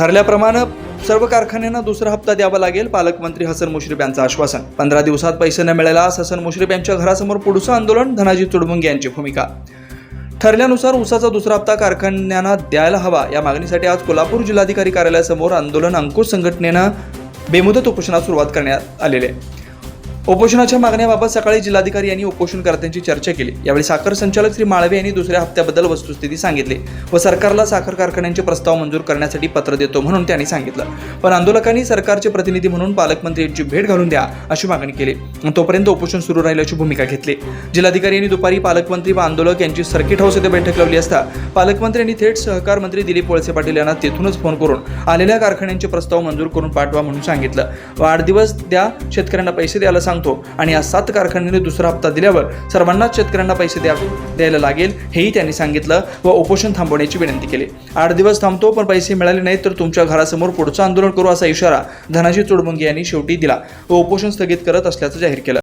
ठरल्याप्रमाणे सर्व कारखान्यांना दुसरा हप्ता द्यावा लागेल. पालकमंत्री हसन मुश्रीफ यांचं आश्वासन. पंधरा दिवसात पैसे न मिळाल्यास हसन मुश्रीफ यांच्या घरासमोर पुढचं आंदोलन धनाजी तुडमुंगे यांची भूमिका. ठरल्यानुसार ऊसाचा दुसरा हप्ता कारखान्यांना द्यायला हवा. या मागणीसाठी आज कोल्हापूर जिल्हाधिकारी कार्यालयासमोर आंदोलन अंकुश संघटनेनं बेमुदत उपोषणास सुरुवात करण्यात आलेली आहे. उपोषणाच्या मागण्याबाबत सकाळी जिल्हाधिकारी यांनी उपोषणकर्त्यांची चर्चा केली. यावेळी साखर संचालक श्री माळवे यांनी दुसऱ्या हप्त्याबद्दल वस्तुस्थिती सांगितली व सरकारला साखर कारखान्यांचे प्रस्ताव मंजूर करण्यासाठी पत्र देतो म्हणून त्यांनी सांगितलं. पण आंदोलकांनी सरकारचे प्रतिनिधी म्हणून पालकमंत्री यांची भेट घालून द्या अशी मागणी केली. तोपर्यंत उपोषण सुरू राहिल्याची भूमिका घेतली. जिल्हाधिकारी यांनी दुपारी पालकमंत्री व आंदोलक यांची सर्किट हाऊस येथे बैठक लावली असता पालकमंत्री यांनी थेट सहकार मंत्री दिलीप वळसे पाटील यांना तेथूनच फोन करून आलेल्या कारखान्यांचे प्रस्ताव मंजूर करून पाठवा म्हणून सांगितलं. व आठ दिवस द्या शेतकऱ्यांना पैसे द्यायला सांगतो. आणि या सात कारखान्यांनी दुसरा हप्ता दिल्यावर सर्वांनाच शेतकऱ्यांना पैसे द्या द्यायला लागेल हेही त्यांनी सांगितलं व उपोषण थांबवण्याची विनंती केली. आठ दिवस थांबतो पण पैसे मिळाले नाहीत तर तुमच्या घरासमोर पुढचं आंदोलन करू असा इशारा धनाजी चोडमुंगे यांनी शेवटी दिला व उपोषण स्थगित करत असल्याचं जाहीर केलं.